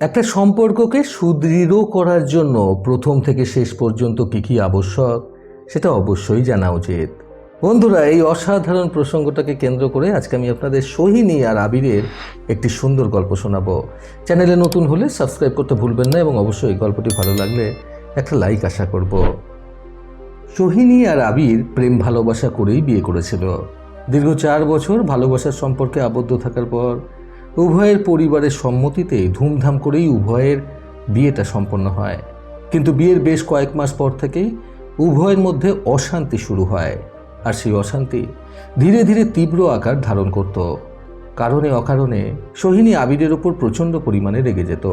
একটা সম্পর্ককে সুদৃঢ় করার জন্য প্রথম থেকে শেষ পর্যন্ত কী কী আবশ্যক, সেটা অবশ্যই জানা উচিত। বন্ধুরা, এই অসাধারণ প্রসঙ্গটাকে কেন্দ্র করে আজকে আমি আপনাদের সোহিনী আর আবিরের একটি সুন্দর গল্প শোনাবো। চ্যানেলে নতুন হলে সাবস্ক্রাইব করতে ভুলবেন না এবং অবশ্যই গল্পটি ভালো লাগলে একটা লাইক আশা করব। সোহিনী আর আবির প্রেম ভালোবাসা করেই বিয়ে করেছিল। দীর্ঘ চার বছর ভালোবাসার সম্পর্কে আবদ্ধ থাকার পর উভয়ের পরিবারের সম্মতিতে ধুমধাম করেই উভয়ের বিয়েটা সম্পন্ন হয়। কিন্তু বিয়ের বেশ কয়েক মাস পর থেকেই উভয়ের মধ্যে অশান্তি শুরু হয়। আর সেই অশান্তি ধীরে ধীরে তীব্র আকার ধারণ করত। কারণে অকারণে সোহিনী আবিরের ওপর প্রচণ্ড পরিমাণে রেগে যেত।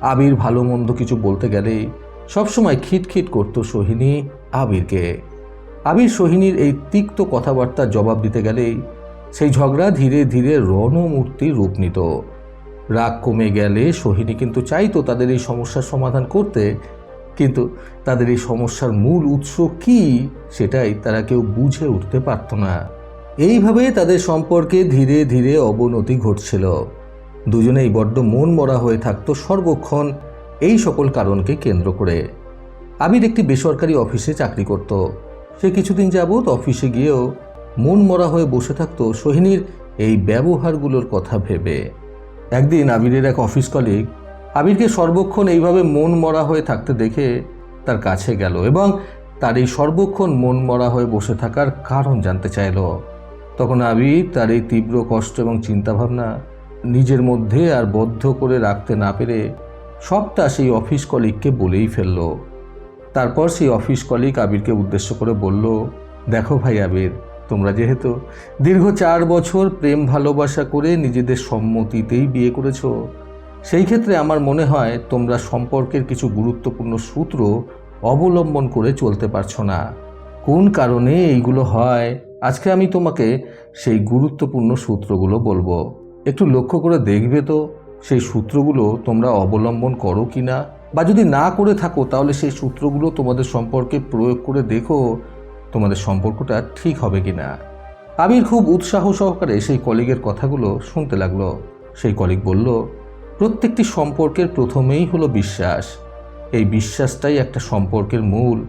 আবির ভালো মন্দ কিছু বলতে গেলেই সবসময় খিটখিট করত সোহিনী আবিরকে। আবির সোহিনীর এই তিক্ত কথাবার্তার জবাব দিতে গেলেই সেই ঝগড়া ধীরে ধীরে রণমূর্তির রূপ নিত। রাগ কমে গেলে সোহিনী কিন্তু চাইতো তাদের এই সমস্যার সমাধান করতে, কিন্তু তাদের এই সমস্যার মূল উৎস কি সেটাই তারা কেউ বুঝে উঠতে পারত না। এইভাবে তাদের সম্পর্কে ধীরে ধীরে অবনতি ঘটছিল। দুজনেই বড্ড মন মরা হয়ে থাকতো সর্বক্ষণ এই সকল কারণকে কেন্দ্র করে। আবির একটি বেসরকারি অফিসে চাকরি করত। সে কিছুদিন যাবৎ অফিসে গিয়েও মন মরা হয়ে বসে থাকতো সোহিনীর এই ব্যবহারগুলোর কথা ভেবে। একদিন আবিরের এক অফিস কলিগ আবিরকে সর্বক্ষণ এইভাবে মন মরা হয়ে থাকতে দেখে তার কাছে গেল এবং তার এই সর্বক্ষণ মন মরা হয়ে বসে থাকার কারণ জানতে চাইল। তখন আবির তার এই তীব্র কষ্ট এবং চিন্তাভাবনা নিজের মধ্যে আর বদ্ধ করে রাখতে না পেরে সবটা সেই অফিস কলিগকে বলেই ফেলল। তারপর সেই অফিস কলিগ আবিরকে উদ্দেশ্য করে বলল, দেখো ভাই আবির তোমরা যেহেতু দীর্ঘ চার বছর প্রেম ভালোবাসা করে নিজেদের সম্মতিতেই বিয়ে করেছ, সেই ক্ষেত্রে আমার মনে হয় তোমরা সম্পর্কের কিছু গুরুত্বপূর্ণ সূত্র অবলম্বন করে চলতে পারছ না। কোন কারণে এইগুলো হয়? আজকে আমি তোমাকে সেই গুরুত্বপূর্ণ সূত্রগুলো বলব। একটু লক্ষ্য করে দেখবে তো, সেই সূত্রগুলো তোমরা অবলম্বন করো কি না বা যদি না করে থাকো, তাহলে সেই সূত্রগুলো তোমাদের সম্পর্কে প্রয়োগ করে দেখো তোমাদের সম্পর্কটা ঠিক হবে কি না আবির খুব উৎসাহ সহকারে সেই কলিগের কথাগুলো শুনতে লাগল। সেই কলিগ বলল, প্রত্যেকটি সম্পর্কের প্রথমেই হলো বিশ্বাস। এই বিশ্বাসটাই একটা সম্পর্কের মূল।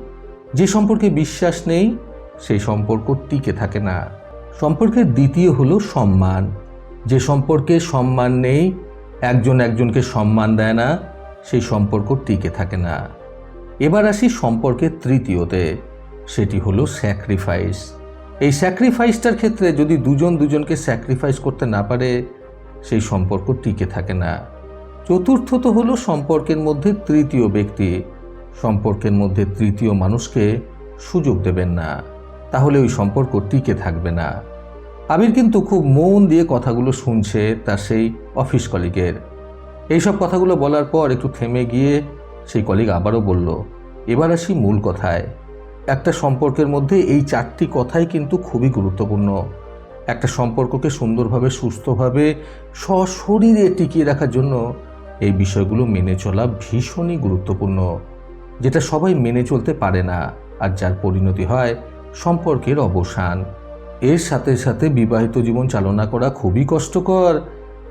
যে সম্পর্কে বিশ্বাস নেই, সেই সম্পর্ক টিকে থাকে না। সম্পর্কের দ্বিতীয় হলো সম্মান। যে সম্পর্কে সম্মান নেই, একজন একজনকে সম্মান দেয় না, সেই সম্পর্ক টিকে থাকে না। এবার আসি সম্পর্কের তৃতীয়তে। সেটি হলো স্যাক্রিফাইস এই স্যাক্রিফাইসটার ক্ষেত্রে যদি দুজন দুজনকে স্যাক্রিফাইস করতে না পারে, সেই সম্পর্ক টিকে থাকে না। চতুর্থত হলো সম্পর্কের মধ্যে তৃতীয় ব্যক্তি। সম্পর্কের মধ্যে তৃতীয় মানুষকে সুযোগ দেবেন না। তাহলে ওই সম্পর্ক টিকে থাকবে না। আবির কিন্তু খুব মন দিয়ে কথাগুলো শুনছে তার সেই অফিস কলিগের এইসব কথাগুলো বলার পর একটু থেমে গিয়ে সেই কলিগ আবারও বলল, এবার আসি মূল কথায়। একটা সম্পর্কের মধ্যে এই চারটি কথাই কিন্তু খুবই গুরুত্বপূর্ণ। একটা সম্পর্ককে সুন্দরভাবে, সুস্থভাবে, সশরীরে টিকিয়ে রাখার জন্য এই বিষয়গুলো মেনে চলা ভীষণই গুরুত্বপূর্ণ, যেটা সবাই মেনে চলতে পারে না আর যার পরিণতি হয় সম্পর্কের অবসান। এর সাথে সাথে বিবাহিত জীবন চালনা করা খুবই কষ্টকর।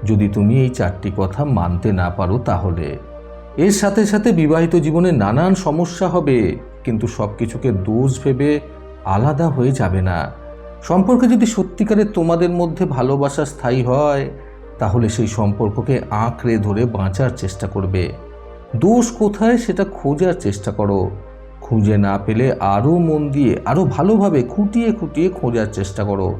যদি তুমি এই চারটি কথা মানতে না পারো তাহলে। এর সাথে সাথে বিবাহিত জীবনে নানান সমস্যা হবে। কিন্তু সব কিছুকে দোষ ভেবে আলাদা হয়ে যাবে না। সম্পর্কে যদি সত্যিকারের তোমাদের মধ্যে ভালোবাসা স্থায়ী হয়, তাহলে সেই সম্পর্ককে আঁকড়ে ধরে বাঁচার চেষ্টা করবে। দোষ কোথায় সেটা খোঁজার চেষ্টা করো। খুঁজে না পেলে আরও মন দিয়ে আরও ভালোভাবে খুঁটিয়ে খুঁটিয়ে খোঁজার চেষ্টা করো।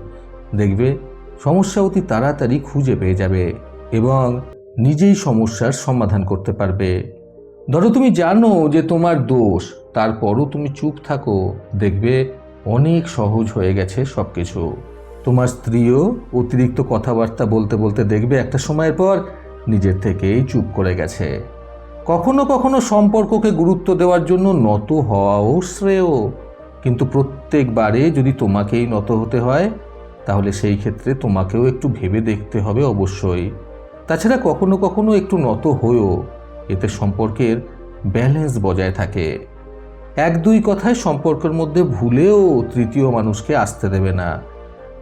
দেখবে সমস্যা অতি তাড়াতাড়ি খুঁজে পেয়ে যাবে এবং নিজেই সমস্যার সমাধান করতে পারবে। ধরো তুমি জানো যে তোমার দোষ, তারপরও তুমি চুপ থাকো, দেখবে অনেক সহজ হয়ে গেছে সব কিছু তোমার স্ত্রীও অতিরিক্ত কথাবার্তা বলতে বলতে দেখবে একটা সময়ের পর নিজের থেকেই চুপ করে গেছে। কখনো কখনো সম্পর্ককে গুরুত্ব দেওয়ার জন্য নত হওয়াও শ্রেয়। কিন্তু প্রত্যেকবারে যদি তোমাকেই নত হতে হয়, তাহলে সেই ক্ষেত্রে তোমাকেও একটু ভেবে দেখতে হবে অবশ্যই। তাছাড়া কখনো কখনো একটু নত হয়েও এতে সম্পর্কের ব্যালেন্স বজায় থাকে। এক দুই কথায় সম্পর্কের মধ্যে ভুলেও তৃতীয় মানুষকে আসতে দেবে না।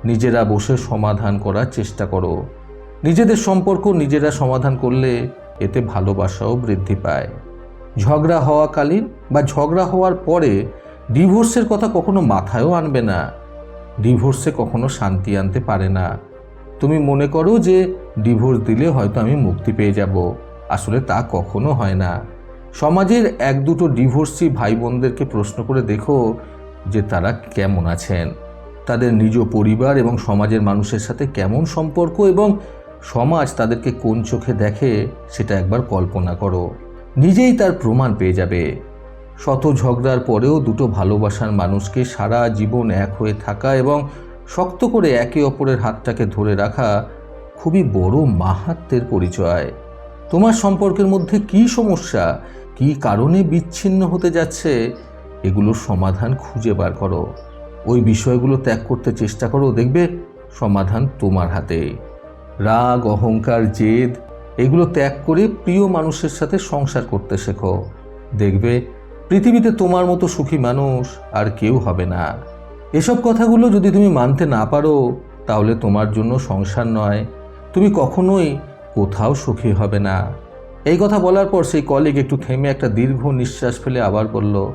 নিজেরা বসে সমাধান করার চেষ্টা করো। নিজেদের সম্পর্ক নিজেরা সমাধান করলে এতে ভালোবাসাও বৃদ্ধি পায়। ঝগড়া হওয়াকালীন বা ঝগড়া হওয়ার পরে ডিভোর্সের কথা কখনো মাথায়ও আনবে না। ডিভোর্সে কখনো শান্তি আনতে পারে না। তুমি মনে করো যে ডিভোর্স দিলে হয়তো আমি মুক্তি পেয়ে যাব। আসলে তা কখনো হয় না। সমাজের এক দুটো ডিভোর্সি ভাই বোনদেরকে প্রশ্ন করে দেখো যে তারা কেমন আছেন। তাদের নিজ পরিবার এবং সমাজের মানুষের সাথে কেমন সম্পর্ক এবং সমাজ তাদেরকে কোন চোখে দেখে সেটা একবার কল্পনা করো। নিজেই তার প্রমাণ পেয়ে যাবে। শত ঝগড়ার পরেও দুটো ভালোবাসার মানুষকে সারা জীবন এক হয়ে থাকা এবং শক্ত করে একে অপরের হাতটাকে ধরে রাখা খুবই বড় মাহাত্মের পরিচয়। তোমার সম্পর্কের মধ্যে কি সমস্যা? কি কারণে বিচ্ছিন্ন হতে যাচ্ছে? এগুলোর সমাধান খুঁজে বার করো। ওই বিষয়গুলো ত্যাগ করতে চেষ্টা করো। দেখবে সমাধান তোমার হাতে। রাগ, অহংকার, জেদ, এগুলো ত্যাগ করে প্রিয় মানুষের সাথে সংসার করতে শেখো। দেখবে পৃথিবীতে তোমার মতো সুখী মানুষ আর কেউ হবে না। এসব কথাগুলো যদি তুমি মানতে না পারো, তাহলে তোমার জন্য সংসার নয়। তুমি কখনোই কোথাও সুখী হবে না। এই কথা বলার পর সেই কলিগ একটু থেমে একটা দীর্ঘ নিঃশ্বাস ফেলে আবার বলল,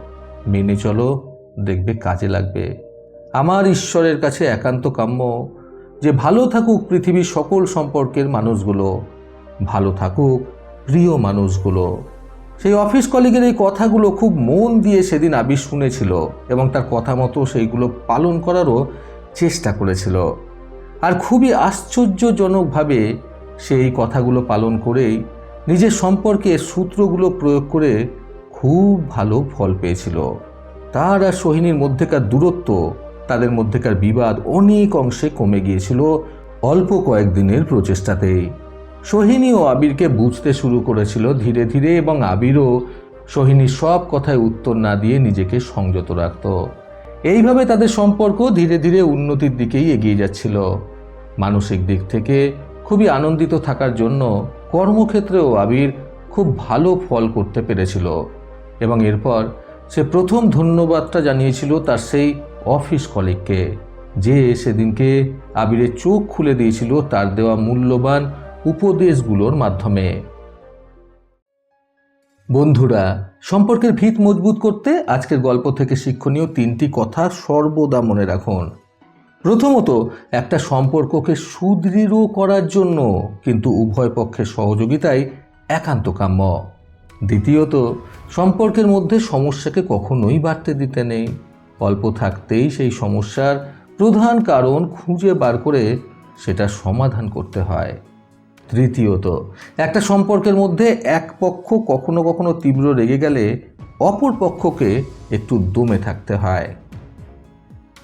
মেনে চলো, দেখবে কাজে লাগবে। আমার ঈশ্বরের কাছে একান্ত কাম্য যে ভালো থাকুক পৃথিবীর সকল সম্পর্কের মানুষগুলো, ভালো থাকুক প্রিয় মানুষগুলো। সেই অফিস কলিগের এই কথাগুলো খুব মন দিয়ে সেদিন আবির শুনেছিল এবং তার কথা মতো সেইগুলো পালন করারও চেষ্টা করেছিল। আর খুবই আশ্চর্যজনকভাবে সে এই কথাগুলো পালন করেই নিজের সম্পর্কে সূত্রগুলো প্রয়োগ করে খুব ভালো ফল পেয়েছিল। তার আর সোহিনীর মধ্যেকার দূরত্ব, তাদের মধ্যেকার বিবাদ অনেক অংশে কমে গিয়েছিল অল্প কয়েকদিনের প্রচেষ্টাতেই। সোহিনী ও আবিরকে বুঝতে শুরু করেছিল ধীরে ধীরে এবং আবিরও সোহিনীর সব কথায় উত্তর না দিয়ে নিজেকে সংযত রাখত। এইভাবে তাদের সম্পর্ক ধীরে ধীরে উন্নতির দিকেই এগিয়ে যাচ্ছিল। মানসিক দিক থেকে খুবই আনন্দিত থাকার জন্য কর্মক্ষেত্রেও আবির খুব ভালো ফল করতে পেরেছিল এবং এরপর সে প্রথম ধন্যবাদটা জানিয়েছিল তার সেই অফিস কলিগকে, যে সেদিনকে আবিরের চোখ খুলে দিয়েছিল তার দেওয়া মূল্যবান উপদেশগুলোর মাধ্যমে। বন্ধুরা, সম্পর্কের ভিত মজবুত করতে আজকের গল্প থেকে শিক্ষণীয় তিনটি কথা সর্বদা মনে রাখুন। প্রথমত, একটা সম্পর্ককে সুদৃঢ় করার জন্য কিন্তু উভয় পক্ষের সহযোগিতাই একান্ত কাম্য। দ্বিতীয়ত, সম্পর্কের মধ্যে সমস্যাকে কখনোই বাড়তে দিতে নেই। অল্প থাকতেই সেই সমস্যার প্রধান কারণ খুঁজে বার করে সেটা সমাধান করতে হয়। তৃতীয়ত, একটা সম্পর্কের মধ্যে এক পক্ষ কখনো কখনো তীব্র রেগে গেলে অপর পক্ষকে একটু দমে থাকতে হয়।